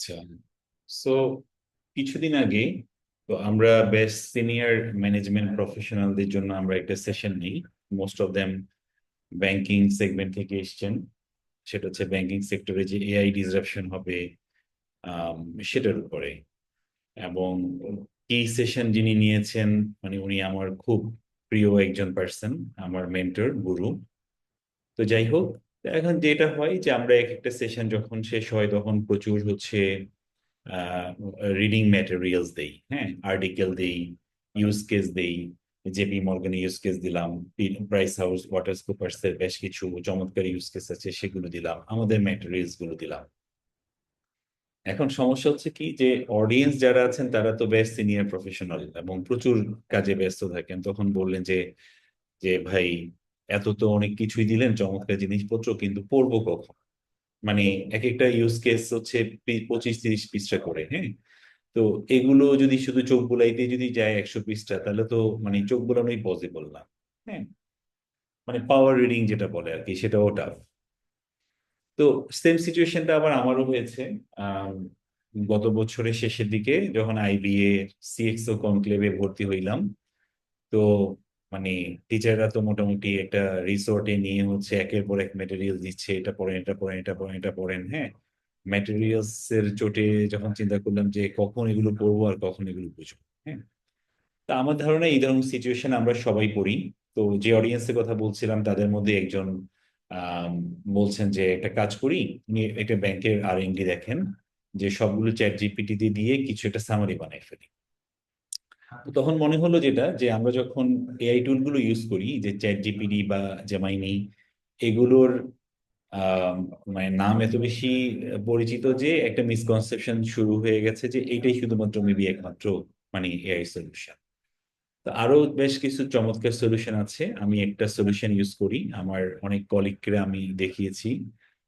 আচ্ছা। সো কিছুদিন আগে, তো আমরা বেস্ট সিনিয়র ম্যানেজমেন্ট প্রফেশনালদের জন্য আমরা একটা সেশন নিই। Most of them banking segment থেকে এসছেন। সেটা হচ্ছে ব্যাংকিং সেক্টরে যে এআই ডিসরাপশন হবে সেটার উপরে। এবং এই সেশন যিনি নিয়েছেন মানে উনি আমার খুব প্রিয় একজন পার্সন আমার মেন্টর গুরু। তো যাই হোক এখন যেটা হয় যে আমরা এক একটা সেশন যখন শেষ হয় তখন প্রচুর হচ্ছে রিডিং ম্যাটেরিয়ালস দেই হ্যাঁ? আর্টিকেল দেই ইউজ কেস দেই জেপি মর্গান ইউজ কেস দিলাম প্রাইস হাউস ওয়াটার স্কুপার্স এর বেশ কিছু চমৎকার ইউজ কেস আছে সেগুলো দিলাম, আমাদের ম্যাটেরিয়ালসগুলো দিলাম। এখন সমস্যা হচ্ছে কি যে অডিয়েন্স যারা আছেন তারা তো বেশ সিনিয়র প্রফেশনাল এবং প্রচুর কাজে ব্যস্ত থাকেন, তখন বললেন যে যে ভাই এত তো অনেক কিছুই দিলেন, চমৎকার জিনিসপত্র, কিন্তু পড়ব কখন? মানে এক একটা ইউজ কেস হচ্ছে পঁচিশ তিরিশ পৃষ্ঠা করে হ্যাঁ? তো এগুলো যদি শুধু চোখ বুলাইতে যদি যায় একশো পৃষ্ঠা তাহলে তো মানে চোখ বুলানোই পসিবল না হ্যাঁ? মানে পাওয়ার রিডিং যেটা বলে আর কি, সেটাও টাফ তো সেম সিচুয়েশনটা আবার আমারও হয়েছে গত বছরের শেষের দিকে যখন আইবিএ সিএক্সও কনক্লেভে ভর্তি হইলাম, তো মানে টিচাররা তো মোটামুটি একটা রিসোর্টে নিয়ে হচ্ছে একের পর এক ম্যাটেরিয়াল দিচ্ছে, এটা পড়েন এটা পড়েন এটা পড়েন এটা পড়েন হ্যাঁ? ম্যাটেরিয়ালস এর চোটে যখন চিন্তা করলাম যে কখন এগুলো পড়ব আর কখন এগুলো বুঝব হ্যাঁ? তা আমার ধারণা এই ধরনের সিচুয়েশন আমরা সবাই পড়ি। তো যে অডিয়েন্সের কথা বলছিলাম, তাদের মধ্যে একজন বলছেন যে একটা কাজ করি, উনি একটা ব্যাংকের আর দেখেন, যে সবগুলো চ্যাট জিপিটি দিয়ে কিছু একটা সামারি বানাই ফেলি। তখন মনে হলো যেটা, যে আমরা যখন এআই টুলগুলো ইউজ করি, যে চ্যাট জিপিটি বা জেমাইনি এগুলোর মানে নাম এত বেশি পরিচিত যে একটা মিসকনসেপশন শুরু হয়ে গেছে যে এইটাই শুধুমাত্র মেবি একমাত্র মানে এআই সলিউশন তো আরও বেশ কিছু চমৎকার সলিউশন আছে। আমি একটা সলিউশন ইউজ করি। আমার অনেক কলিগকে আমি দেখিয়েছি,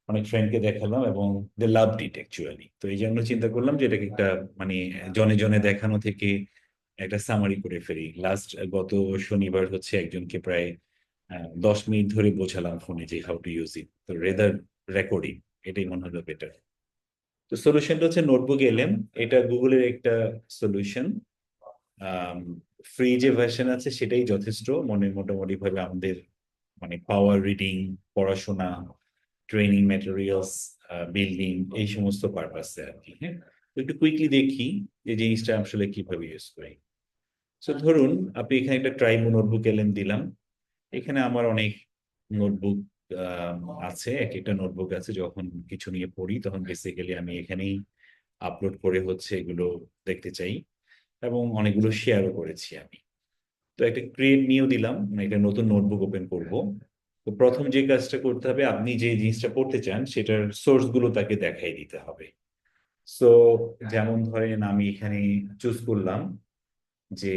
অনেক ফ্রেন্ডকে দেখালাম এবং দে লাভ ইট অ্যাকচুয়ালি তো এই জন্য চিন্তা করলাম যে এটাকে একটা মানে জনে জনে দেখানো থেকে একটা সামারি করে ফেলি। লাস্ট গত শনিবার হচ্ছে একজনকে প্রায় দশ মিনিট ধরে বোঝালাম ফোনে যে হাউ টু ইউজ ইট তো রেদার রেকর্ডিং এটাই মনে হলো বেটার তো সলিউশনটা হচ্ছে নোটবুক এলএম এটা গুগলের একটা সলিউশন ফ্রি যে ভার্সন আছে সেটাই যথেষ্ট। মনে মোটামুটি ভাবে আমাদের মানে পাওয়ার রিডিং পড়াশোনা ট্রেনিং ম্যাটেরিয়ালস বিল্ডিং এই সমস্ত পারপাসে আর কি হ্যাঁ? একটু কুইকলি দেখি যে জিনিসটা আসলে কীভাবে ইউজ করি। সো ধরুন আপনি এখানে একটা ট্রাইমো নোটবুক এলএম দিলাম। এখানে আমার অনেক নোটবুক আছে এক একটা নোটবুক আছে যখন কিছু নিয়ে পড়ি তখন বেসিক্যালি আমি এখানেই আপলোড করে হচ্ছে এগুলো দেখতে চাই। এবং অনেকগুলো শেয়ারও করেছি আমি। তো একটা ক্রিয়েট নিয়েও দিলাম মানে একটা নতুন নোটবুক ওপেন করব। তো প্রথম যে কাজটা করতে হবে আপনি যে জিনিসটা পড়তে চান সেটার সোর্সগুলো তাকে দেখাই দিতে হবে। সো যেমন ধরেন আমি এখানে চুজ করলাম যে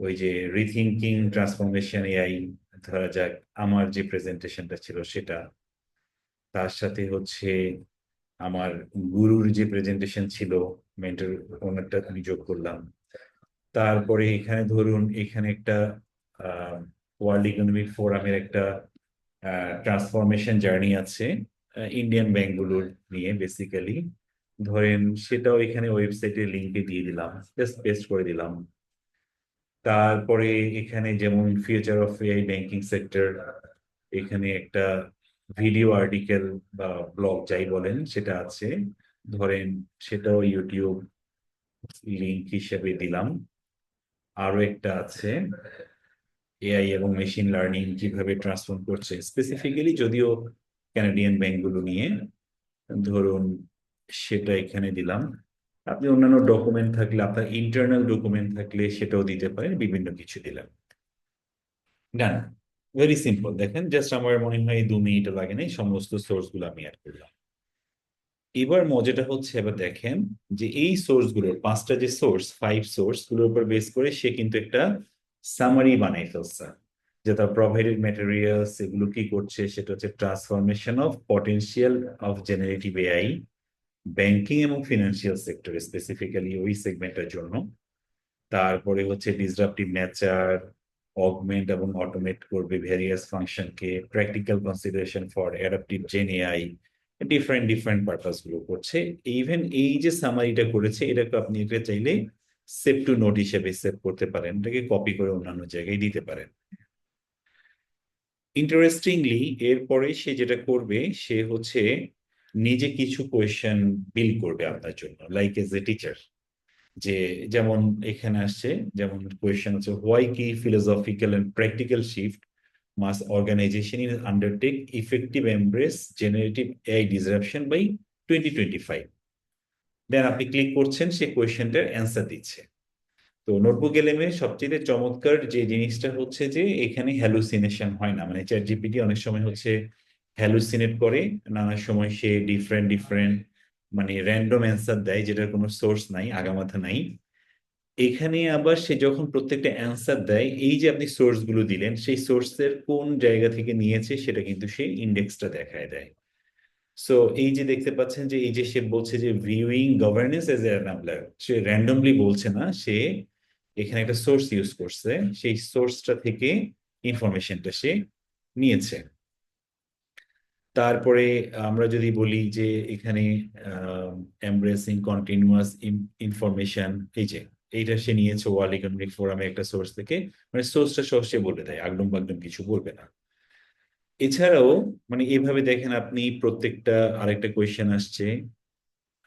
ওই যে রিথিঙ্কিং ট্রান্সফরমেশন এআই ধরা যাক, আমার যে প্রেজেন্টেশনটা ছিল সেটা। তার সাথে হচ্ছে আমার গুরুর যে প্রেজেন্টেশন ছিল মেন্টর ওনারটা আমি যোগ করলাম। তারপরে এখানে ধরুন, এখানে একটা ওয়ার্ল্ড ইকোনমিক ফোরামের একটা ট্রান্সফরমেশন জার্নি আছে ইন্ডিয়ান ব্যাংকগুলোর নিয়ে বেসিক্যালি ধরেন সেটাও এখানে ওয়েবসাইটের লিঙ্কে দিয়ে দিলাম জাস্ট পেস্ট করে দিলাম। তারপরে এখানে যেমন future of AI banking sector এখানে একটা ভিডিও আর্টিকেল বা ব্লগ যাই বলেন, সেটা আছে। ধরেন সেটাও ইউটিউব লিঙ্ক হিসেবে দিলাম। আরও একটা আছে। এআই এবং মেশিন লার্নিং কীভাবে ট্রান্সফর্ম করছে। স্পেসিফিক্যালি যদিও ক্যানাডিয়ান ব্যাংকগুলো নিয়ে, ধরুন সেটা এখানে দিলাম। আপনি অন্যান্য ডকুমেন্ট থাকলে, আপনার ইন্টারনাল ডকুমেন্ট থাকলে সেটাও দিতে পারেন, বিভিন্ন কিছু দিলাম। ডান ভেরি সিম্পল দেখেন জাস্ট আমার মনে হয় দু মিনিট লাগে নাই, সমস্ত সোর্সগুলো আমি অ্যাড করলাম। এবার মজাটা হচ্ছে, এবার দেখেন যে এই সোর্সগুলোর পাঁচটা যে সোর্স ফাইভ সোর্সগুলোর উপর বেস করে সে কিন্তু একটা সামারি বানাই ফেলছে। যে তার প্রোভাইডেড ম্যাটেরিয়ালস এগুলো কি করছে? সেটা হচ্ছে transformation of potential of generative AI banking এবং ফিনান্সিয়াল সেক্টর স্পেসিফিক্যালি ওই সেগমেন্টের জন্য। তারপরে হচ্ছে ডিসরাপটিভ নেচার অগমেন্ট এবং অটোমেট করবে ভেরিয়াস ফাংশনকে practical consideration for adaptive gen AI different different পারপাসগুলো করছে। ইভেন এই যে সামারিটা করেছে, এটাকে আপনি এটা চাইলে সেভ টু নোট হিসেবে সেভ করতে পারেন। এটাকে কপি করে অন্যান্য জায়গায় দিতে পারেন। ইন্টারেস্টিংলি এরপরে সে যেটা করবে, সে হচ্ছে নিজে কিছু কোয়েশ্চেন বিল করবে আপনার জন্য লাইক এজ এ টিচার যে যেমন এখানে আসছে, যেমন কোয়েশ্চেন হচ্ছে হোয়াই কি philosophical and practical shift must organisation in undertake effective embrace generative AI disruption by twenty twenty five then আপনি ক্লিক করছেন, সে কোয়েশ্চেনটার অ্যান্সার দিচ্ছে। তো নোটবুক এলএমে সবচেয়ে চমৎকার যে জিনিসটা হচ্ছে যে এখানে হ্যালুসিনেশন হয় না মানে চ্যাট জিপিটি অনেক সময় হচ্ছে হ্যালুসিনেট করে, নানা সময় সে ডিফারেন্ট ডিফারেন্ট মানে র্যান্ডম অ্যান্সার দেয় যেটার কোনো সোর্স নাই, আগামাথা নাই। এখানে আবার সে যখন প্রত্যেকটা অ্যান্সার দেয়, এই যে আপনি সোর্সগুলো দিলেন, সেই সোর্সের কোন জায়গা থেকে নিয়েছে সেটা কিন্তু সে ইন্ডেক্সটা দেখায় দেয়। সো এই যে দেখতে পাচ্ছেন যে, এই যে সে বলছে যে ভিউইং গভর্নেন্স এজ এ সে র্যান্ডমলি বলছে না, সে এখানে একটা সোর্স ইউজ করছে, সেই সোর্সটা থেকে ইনফরমেশনটা সে নিয়েছে। তারপরে আমরা যদি বলি যে এখানে এমব্রেসিং কন্টিনিউয়াস ইনফরমেশন এই যে এইটা সে নিয়েছে ওয়ার্ল্ড ইকোনমিক ফোরামে একটা সোর্স থেকে মানে সোর্সটা সহ সে বলে দেয়, আগডম বাগডম কিছু বলবে না। এছাড়াও মানে এইভাবে দেখেন আপনি প্রত্যেকটা আরেকটা কোয়েশ্চেন আসছে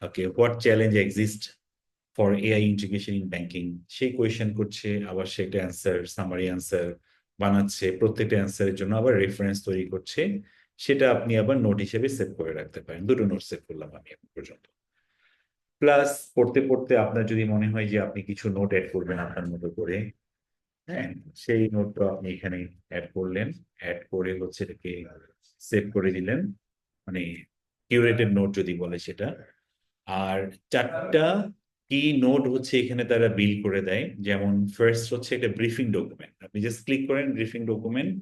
okay what challenge exist for AI integration in banking সেই কোয়েশ্চেন করছে, আবার সেটা অ্যান্সার সামারি অ্যান্সার বানাচ্ছে, প্রত্যেকটা অ্যান্সারের জন্য আবার রেফারেন্স তৈরি করছে। সেটা আপনি আবার নোট হিসেবে সেভ করে রাখতে পারেন। দুটো নোট সেভ করলাম আমি এখন পর্যন্ত। প্লাস পড়তে পড়তে আপনার যদি মনে হয় যে আপনি কিছু নোট অ্যাড করবেন আপনার মতো করে হ্যাঁ সেই নোটটা আপনি এখানে অ্যাড করলেন। অ্যাড করে হচ্ছে এটাকে সেভ করে দিলেন। মানে কিউরেটেড নোট যদি বলে সেটা। আর চারটা কি নোট হচ্ছে এখানে তারা বিল করে দেয়। যেমন ফার্স্ট হচ্ছে একটা ব্রিফিং ডকুমেন্ট আপনি জাস্ট ক্লিক করেন briefing document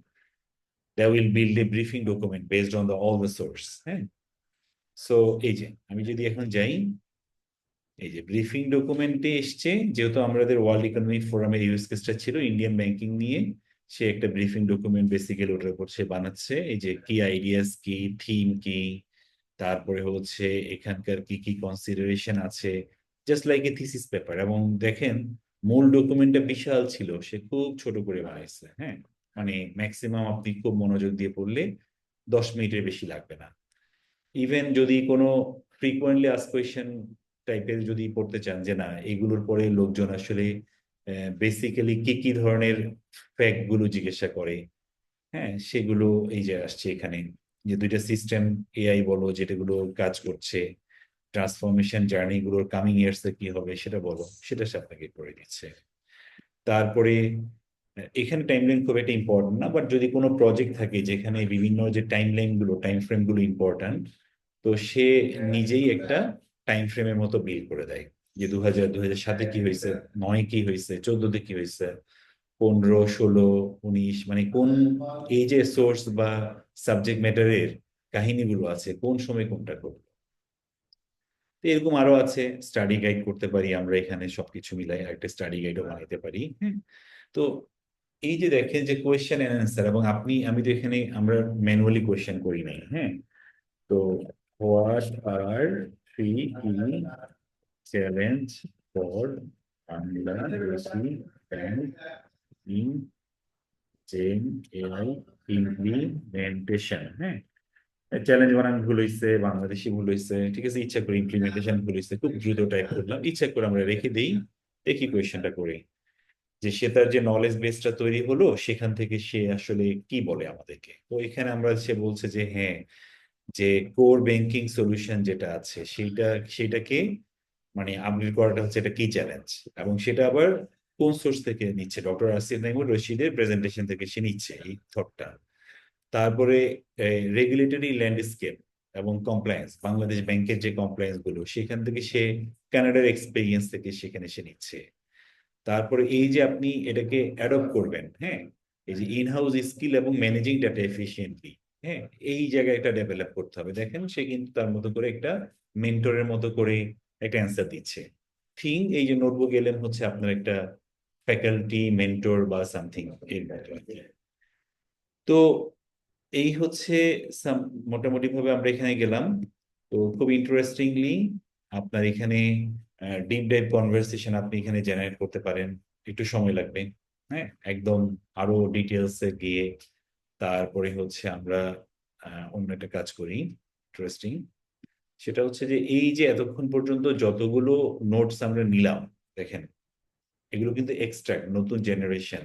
they will build a briefing document based on the, all the source হ্যাঁ সো এই যে, আমি যদি এখন যাই, এই যে ব্রিফিং ডকুমেন্টে এসছে, যেহেতু আমাদের ওয়ার্ল্ড ইকোনমিক ফোরামের ইউজ কেসটা ছিল ইন্ডিয়ান ব্যাংকিং নিয়ে, সে একটা ব্রিফিং ডকুমেন্ট বেসিক্যালি ওটার উপর সে বানাচ্ছে, এই যে কি আইডিয়াস কি থিম কি, তারপরে হচ্ছে এখানকার কি কি কনসিডারেশন আছে just like a thesis paper এবং দেখেন, মূল ডকুমেন্টটা বিশাল ছিল, সে খুব ছোট করে বানাইছে হ্যাঁ? মানে ম্যাক্সিমাম আপনি খুব মনোযোগ দিয়ে পড়লে দশ মিনিটের বেশি লাগবে না। ইভেন যদি কোনো ফ্রিকুয়েন্টলি আস কোয়েশন টাইপের যদি পড়তে চান যে না, এগুলোর পরে লোকজন আসলে বেসিক্যালি কি কি ধরনের ফ্যাক্টগুলো জিজ্ঞাসা করে হ্যাঁ সেগুলো এই যে আসছে এখানে যে দুইটা সিস্টেম এআই বলো যেটাগুলো কাজ করছে ট্রান্সফরমেশন জার্নি গুলোর কামিং ইয়ার্স কি হবে সেটা বলো, সেটা সে আপনাকে করে দিচ্ছে। তারপরে এখানে টাইম টাইমলাইন খুব একটা ইম্পর্টেন্ট না বাট যদি কোনো প্রজেক্ট থাকে যেখানে বিভিন্ন যে টাইমলাইনগুলো টাইম ফ্রেমগুলো ইম্পর্টেন্ট তো সে নিজেই একটা টাইম ফ্রেমের মতো বিল করে দেয়। যে দু হাজার দু হাজার সাতে কি হয়েছে নয় কি হয়েছে চোদ্দতে কি হয়েছে পনেরো ষোলো উনিশ মানে কোন এই যে সোর্স বা সাবজেক্ট ম্যাটারের কাহিনীগুলো আছে কোন সময় কোনটা করব এরকম আরও আছে স্টাডি গাইড করতে পারি আমরা এখানে সবকিছু মিলাই একটা স্টাডি গাইডও বানাইতে পারি হ্যাঁ তো এই যে দেখেন যে কোয়েশ্চেন এন্ড অ্যান্সার এবং আপনি, আমি তো এখানে আমরা ম্যানুয়ালি কোয়েশ্চেন করি নাই হ্যাঁ? তো what are three key challenge for Bangladeshi bank in gen AI implementation হ্যাঁ চ্যালেঞ্জ বানান ভুল হয়েছে বাংলাদেশি ভুল হয়েছে ঠিক আছে? ইচ্ছা করে ইমপ্লিমেন্টেশন ভুল হয়েছে খুব দ্রুত টাইপ করলাম। ইচ্ছা করে আমরা রেখে দিই, দেখি কোয়েশ্চেনটা করি। যে সে তার যে নলেজ বেসটা তৈরি হলো, সেখান থেকে সে আসলে কি বলে আমাদেরকে? তো এখানে আমরা সে বলছে যে হ্যাঁ যে কোর ব্যাংকিং সলিউশন যেটা আছে, সেইটা সেটাকে মানে আপডেট করাটা হচ্ছে এটা কি চ্যালেঞ্জ এবং সেটা আবার কোন সোর্স থেকে নিচ্ছে? ডক্টর আসিফ নাইমুর রশিদের প্রেজেন্টেশন থেকে সে নিচ্ছে এই থটটা তারপরে রেগুলেটরি ল্যান্ডস্কেপ এবং কমপ্লায়েন্স বাংলাদেশ ব্যাংকের যে কমপ্লায়েন্সগুলো, সেখান থেকে সে কানাডার এক্সপিরিয়েন্স থেকে সেখানে সে নিচ্ছে। তারপরে এই যে আপনি এটাকে অ্যাডপ্ট করবেন হ্যাঁ? এই যে ইনহাউস স্কিল এবং ম্যানেজিং ডাটা এফিসিয়েন্টলি হ্যাঁ? এই জায়গায় এটা ডেভেলপ করতে হবে। দেখেন, সে কিন্তু তার মতো করে একটা মেন্টরের মতো করে একটা অ্যান্সার দিচ্ছে। থিং এই যে নোটবুক এলেন হচ্ছে আপনার একটা ফ্যাকাল্টি মেন্টর বা সামথিং এর তো এই হচ্ছে মোটামুটি ভাবে আমরা এখানে গেলাম। তো খুব ইন্টারেস্টিংলি আপনার এখানে ডিপ ডাইভ কনভারসেশন আপনি এখানে জেনারেট করতে পারেন। একটু সময় লাগবে হ্যাঁ? একদম আরও ডিটেলসে গিয়ে তারপরে হচ্ছে আমরা অন্য একটা কাজ করি। ইন্টারেস্টিং সেটা হচ্ছে যে এই যে এতক্ষণ পর্যন্ত যতগুলো নোটস আমরা নিলাম, দেখেন, এগুলো কিন্তু এক্সট্রাক্ট নতুন জেনারেশন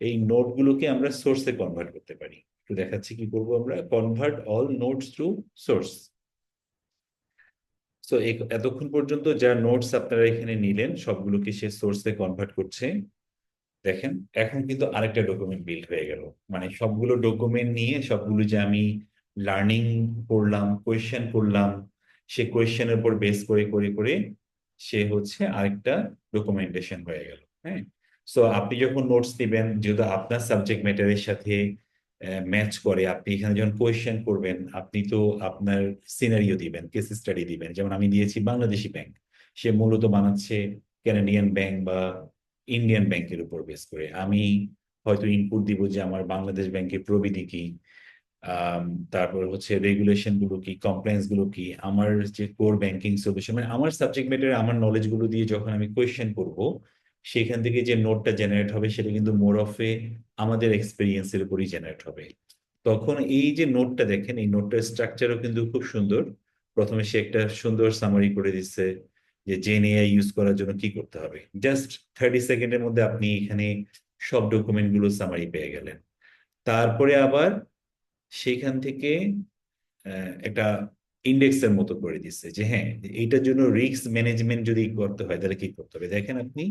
এই নোটগুলোকে আমরা সোর্সে কনভার্ট করতে পারি। একটু দেখাচ্ছি কি করব আমরা? Convert all notes to source so এতক্ষণ পর্যন্ত যা নোটস আপনারা এখানে নিলেন, সবগুলোকে সে সোর্সে কনভার্ট করছে। দেখেন, এখন কিন্তু আরেকটা ডকুমেন্ট বিল্ড হয়ে গেল। মানে সবগুলো ডকুমেন্ট নিয়ে, সবগুলো যে আমি লার্নিং করলাম কোয়েশ্চেন করলাম, সে কোয়েশ্চেনের উপর বেস করে করে করে সে হচ্ছে আরেকটা ডকুমেন্টেশন হয়ে গেল হ্যাঁ? সো আপনি যখন নোটস দিবেন, যেহেতু আপনার সাবজেক্ট ম্যাটারের সাথে ম্যাচ করে, আপনি এখানে যখন কোয়েশ্চেন করবেন, আপনি তো আপনার সিনারিও দিবেন কেস স্টাডি দিবেন। যেমন আমি দিয়েছি বাংলাদেশি ব্যাংক সে মূলত বানাচ্ছে ক্যানাডিয়ান ব্যাংক বা ইন্ডিয়ান ব্যাংকের উপর বেস করে। আমি হয়তো ইনপুট দিব যে আমার বাংলাদেশ ব্যাংকের প্রবিধি কি তারপর হচ্ছে রেগুলেশনগুলো কি কমপ্লেন্সগুলো কি, আমার যে কোর ব্যাংকিং সলিউশন মানে আমার সাবজেক্ট ম্যাটার আমার নলেজগুলো দিয়ে যখন আমি কোয়েশ্চেন করব সেখান থেকে যে নোটটা জেনারেট হবে, সেটা কিন্তু মোর অফ এ আমাদের এক্সপিরিয়েন্সের উপরই জেনারেট হবে। তখন এই যে নোটটা দেখেন, এই নোটটার স্ট্রাকচারও কিন্তু খুব সুন্দর। প্রথমে সে একটা সুন্দর সামারি করে দিচ্ছে যে জেন এআই ইউজ করার জন্য কি করতে হবে। জাস্ট থার্টি সেকেন্ডের মধ্যে আপনি এখানে সব ডকুমেন্টগুলো সামারি পেয়ে গেলেন। তারপরে আবার সেখান থেকে একটা ইন্ডেক্সের মতো করে দিচ্ছে যে হ্যাঁ এইটার জন্য রিস্ক ম্যানেজমেন্ট যদি করতে হয়, তাহলে কি করতে হবে? দেখেন আপনি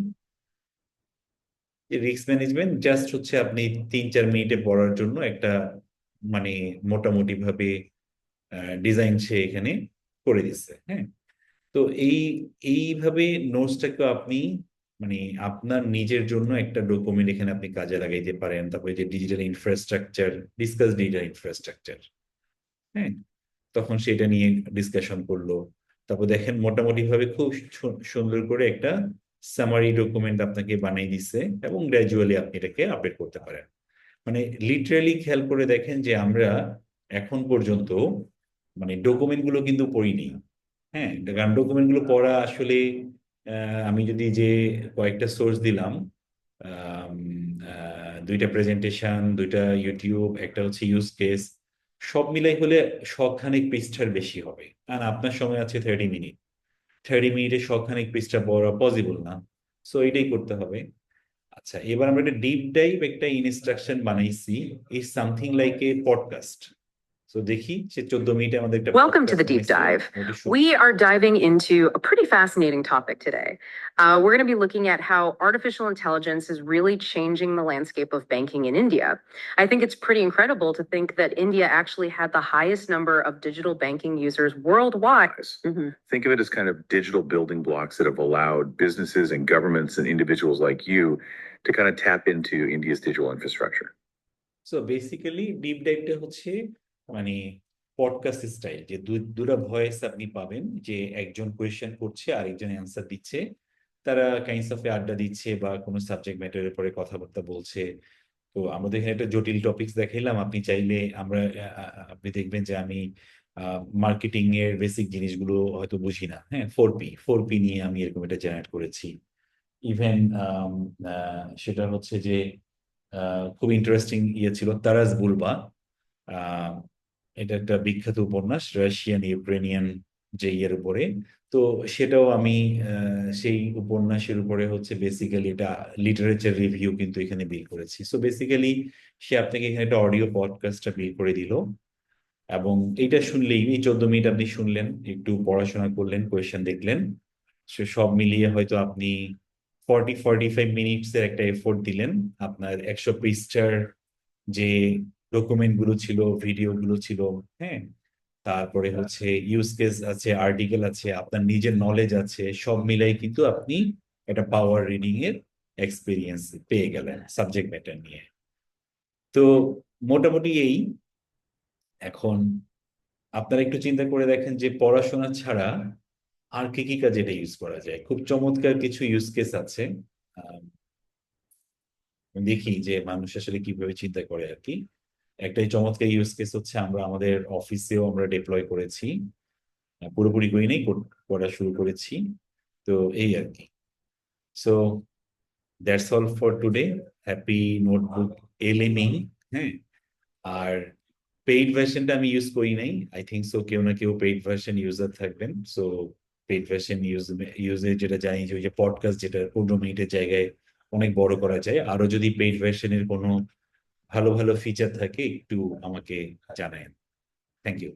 রিস্ক ম্যানেজমেন্ট জাস্ট হচ্ছে আপনি তিন চার মিনিটে পড়ার জন্য একটা মানে মোটামুটি ভাবে ডিজাইন সে এখানে করে দিচ্ছে হ্যাঁ? তো এই, এইভাবে নোটসটাকে আপনি মানে আপনার নিজের জন্য একটা ডকুমেন্ট এখানে আপনি কাজে লাগাইতে পারেন। তারপরে যে digital infrastructure discuss digital infrastructure হ্যাঁ? তখন সেটা নিয়ে ডিসকাশন করল। তারপর দেখেন মোটামুটি ভাবে খুব সুন্দর করে একটা সামারি ডকুমেন্ট আপনাকে বানিয়ে দিচ্ছে এবং গ্র্যাজুয়ালি আপনি এটাকে আপডেট করতে পারেন। মানে লিটারালি খেয়াল করে দেখেন যে আমরা এখন পর্যন্ত মানে ডকুমেন্টগুলো কিন্তু পড়িনি। হ্যাঁ কারণ ডকুমেন্টগুলো পড়া আসলে আমি যদি যে কয়েকটা সোর্স দিলাম দুইটা প্রেজেন্টেশন দুইটা ইউটিউব একটা হচ্ছে ইউজ কেস সব মিলাই হলে শখানেক পৃষ্ঠার বেশি হবে। আর আপনার সময় আছে থার্টি মিনিট থার্টি মিনিটে শখানেক পৃষ্ঠা পড়া পসিবল না। সো এটাই করতে হবে। আচ্ছা এবার আমরা একটা ডিপ ডাইভ একটা ইনস্ট্রাকশন বানাইছি। Is something like a podcast so দেখি সে চোদ্দ মিনিটে আমাদের একটা Welcome to podcast the deep বানাইছে। dive. ওটা শুন- We are diving into a pretty fascinating topic today. Uh, we're going to be looking at how artificial intelligence is really changing the landscape of banking in India. I think it's pretty incredible to think that India actually had the highest number of digital banking users worldwide. Mhm. Think of it as kind of digital building blocks that have allowed businesses and governments and individuals like you to kind of tap into India's digital infrastructure. So basically deep ডাইভটা হচ্ছে মানে podcast style যে দুটা voice আপনি পাবেন, যে একজন question করছে আর একজন অ্যান্সার দিচ্ছে। তারা কাইন্ডস অফ আড্ডা দিচ্ছে বা কোনো সাবজেক্ট ম্যাটারের পরে কথাবার্তা বলছে। তো আমাদের এখানে একটা জটিল টপিকস দেখাইলাম। আপনি চাইলে আমরা আপনি দেখবেন যে আমি মার্কেটিং এর বেসিক জিনিসগুলো হয়তো বুঝি না। হ্যাঁ ফোর পি ফোর পি নিয়ে আমি এরকম এটা জেনারেট করেছি। ইভেন সেটা হচ্ছে যে খুব ইন্টারেস্টিং ইয়ে ছিল তারাজ বুলবা এটা একটা বিখ্যাত উপন্যাস, রাশিয়ান ইউক্রেনিয়ান যে ইয়ের উপরে। তো সেটাও আমি সেই উপন্যাসের উপরে হচ্ছে বেসিক্যালি এটা লিটারেচার রিভিউ কিন্তু এখানে বিল করেছি। সো বেসিক্যালি সে আপনাকে এখানে একটা অডিও পডকাস্টটা বিল করে দিল। এবং এইটা শুনলেই, এই চোদ্দ মিনিট আপনি শুনলেন, একটু পড়াশোনা করলেন কোয়েশ্চেন দেখলেন, সে সব মিলিয়ে হয়তো আপনি ফর্টি ফর্টি ফাইভ মিনিটস এর একটা এফোর্ট দিলেন। আপনার একশো পৃষ্ঠার যে ডকুমেন্টগুলো ছিল ভিডিও গুলো ছিল হ্যাঁ? তারপরে হচ্ছে ইউজ কেস আছে আর্টিকেল আছে আপনার নিজের নলেজ আছে সব মিলাই কিন্তু আপনি একটা পাওয়ার রিডিং এর এক্সপিরিয়েন্স পেয়ে গেলেন সাবজেক্ট ম্যাটার নিয়ে। তো মোটামুটি এই। এখন আপনারা একটু চিন্তা করে দেখেন যে পড়াশোনা ছাড়া আর কি কি কাজে এটা ইউজ করা যায়? খুব চমৎকার কিছু ইউজ কেস আছে। দেখি যে মানুষ আসলে কীভাবে চিন্তা করে আর কি। একটাই চমৎকার ইউজ কেস হচ্ছে আমরা আমাদের অফিসেও আমরা ডিপ্লয় করেছি। পুরোপুরি করি করা শুরু করেছি। তো এই আর কি। So that's all for today happy notebook LM হ্যাঁ? আর পেইড ভার্সনটা আমি ইউজ করি নাই। আই থিঙ্ক সো কেউ না কেউ পেইড ভার্সন ইউজার থাকবেন। সো পেইড ভার্সন ইউজ ইউজে যেটা জানি যে ওই যে পডকাস্ট যেটা পনেরো মিনিটের জায়গায় অনেক বড় করা যায়। আরও যদি পেইড ভার্সনের কোনো ভালো ভালো ফিচার থাকে একটু আমাকে জানায় থ্যাংক ইউ